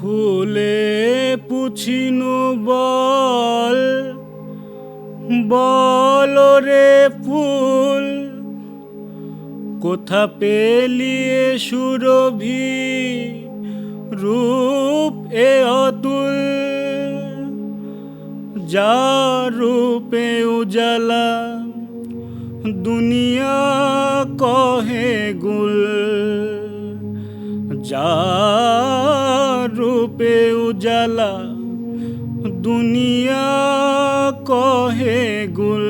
ফুলে পুছিনু বল বল রে ফুল, কোথা পেলিয়ে সুরভি, রূপ এ অতুল। যা রূপে উজালা, দুনিয়া কহে গুল, যা রূপে উজালা, দুনিয়া কহে গুল।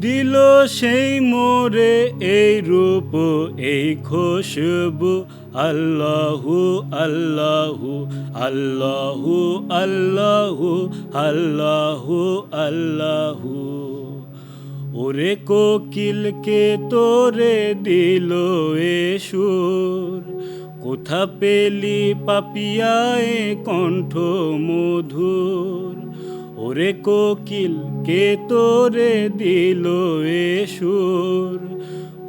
দিল সেই মোরে এই রূপ, এই খুশবু, আল্লাহু আল্লাহু আল্লাহু আল্লাহু আল্লাহু আল্লাহু। ওরে কোকিলকে তোরে দিল এ সুর? কোথা পেলি পাপিয়ায় কণ্ঠ মধুর? ওরে কোকিল কে তোরে দিল এ সুর?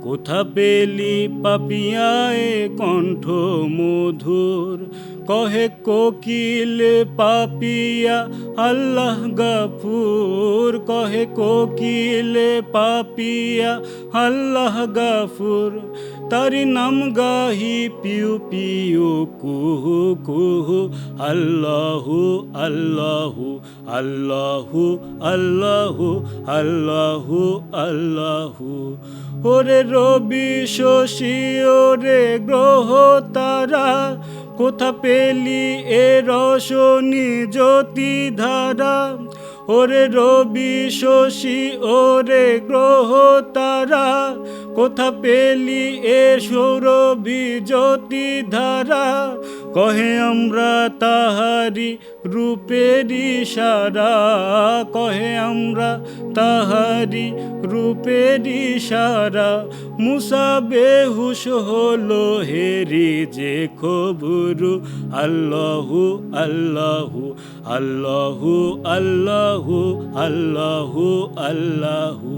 কোথা পেলি পাপিয়ায় কণ্ঠ মধুর? কহে কোকিল পাপিয়া, আল্লাহ গাফুর। কহে কোকিল পাপিয়া, আল্লাহ গাফুর। তারি নাম গাহি পিউ পিউ, কুহু কুহু, আল্লাহু আল্লাহু আল্লাহু আল্লাহু আল্লাহু আল্লাহু। ওরে রবি শশী ওরে গ্রহ তারা, কোথা পেলি এ রশনি জ্যোতি ধারা ওরে রবি শশী ওরে গ্রহ তারা, কোথা পেলি এ সৌরভি জ্যোতি ধারা কহে আমরা তাহারি রূপেরই সারা কহে আমরা তাহারি রূপেরই সারা মুসা বেহুশ হলো হেরি যে খবরু। আল্লাহু আল্লাহু আল্লাহু আল্লাহু আল্লাহু আল্লাহু।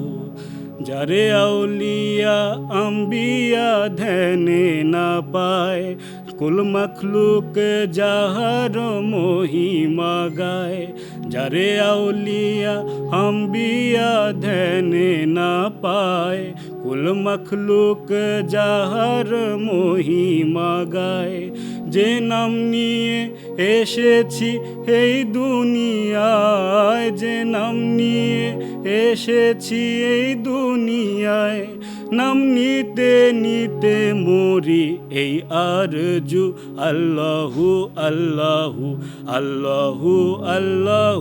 যারে আউলিয়া, আম্বিয়া ধ্যানে না পায় কুল মখলুক যাহার মহিমা গায়। যারে আউলিয়া আম্বিয়া ধ্যানে না পায়। কুল মখলুক যাহার মহিমা গায়। যে নাম নিয়ে এসেছি এই দুনিয়ায়, যে নাম নিয়ে এসেছি এই দুনিয়ায়। নাম নিতে নিতে মরি এই আরজু, আল্লাহু আল্লাহু আল্লাহু আল্লাহু।